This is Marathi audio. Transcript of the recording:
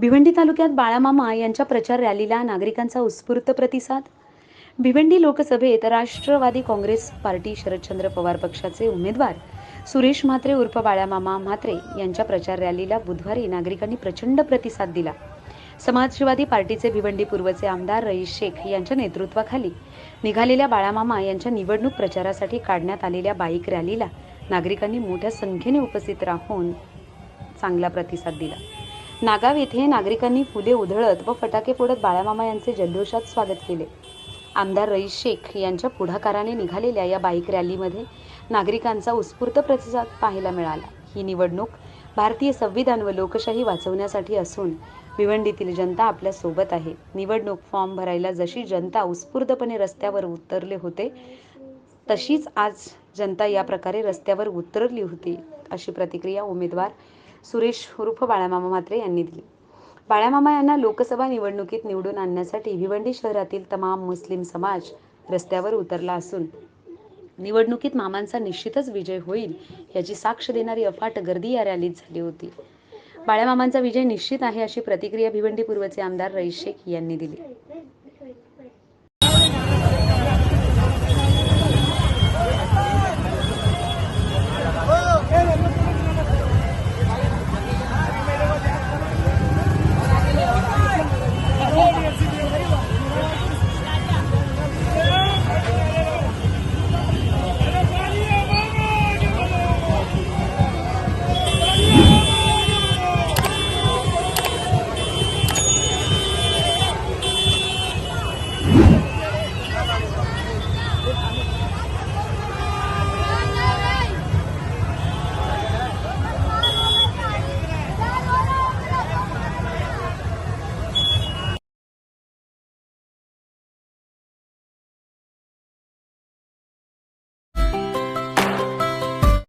भिवंडी तालुक्यात बाळामामा यांच्या प्रचार रॅलीला नागरिकांचा उत्स्फूर्त प्रतिसाद. भिवंडी लोकसभेत राष्ट्रवादी काँग्रेस पार्टी शरदचंद्र पवार पक्षाचे उमेदवार सुरेश म्हात्रे उर्फ बाळामामा म्हात्रे यांच्या प्रचार रॅलीला बुधवारी नागरिकांनी प्रचंड प्रतिसाद दिला. समाजवादी पार्टीचे भिवंडी पूर्वचे आमदार रईस शेख यांच्या नेतृत्वाखाली निघालेल्या बाळामामा यांच्या निवडणूक प्रचारासाठी काढण्यात आलेल्या बाईक रॅलीला नागरिकांनी मोठ्या संख्येने उपस्थित राहून चांगला प्रतिसाद दिला. नागाव येथे नागरिकांनी फुले उधळत व फटाके फोडत बाळामामा यांचे जल्लोषात स्वागत केले. आमदार रईस शेख यांच्या पुढाकाराने निघालेल्या या बाईक रॅलीमध्ये नागरिकांचा उत्स्फूर्त प्रतिसाद पाहायला मिळाला. ही निवडणूक भारतीय संविधान व लोकशाही वाचवण्यासाठी असून भिवंडीतील जनता आपल्यासोबत आहे. निवडणूक फॉर्म भरायला जशी जनता उत्स्फूर्तपणे रस्त्यावर उतरले होते तशीच आज जनता या प्रकारे रस्त्यावर उतरली होती अशी प्रतिक्रिया उमेदवार सुरेश उर्फ बाळामामा म्हात्रे यांनी दिली. बाळामामा यांना लोकसभा निवडणुकीत निवडून आणण्यासाठी भिवंडी शहरातील तमाम मुस्लिम समाज रस्त्यावर उतरला असून निवडणुकीत मामांचा निश्चितच विजय होईल याची साक्ष देणारी अफाट गर्दी या रॅलीत झाली होती. बाळ्यामामांचा विजय निश्चित आहे अशी प्रतिक्रिया भिवंडी पूर्वचे आमदार रईस शेख यांनी दिली.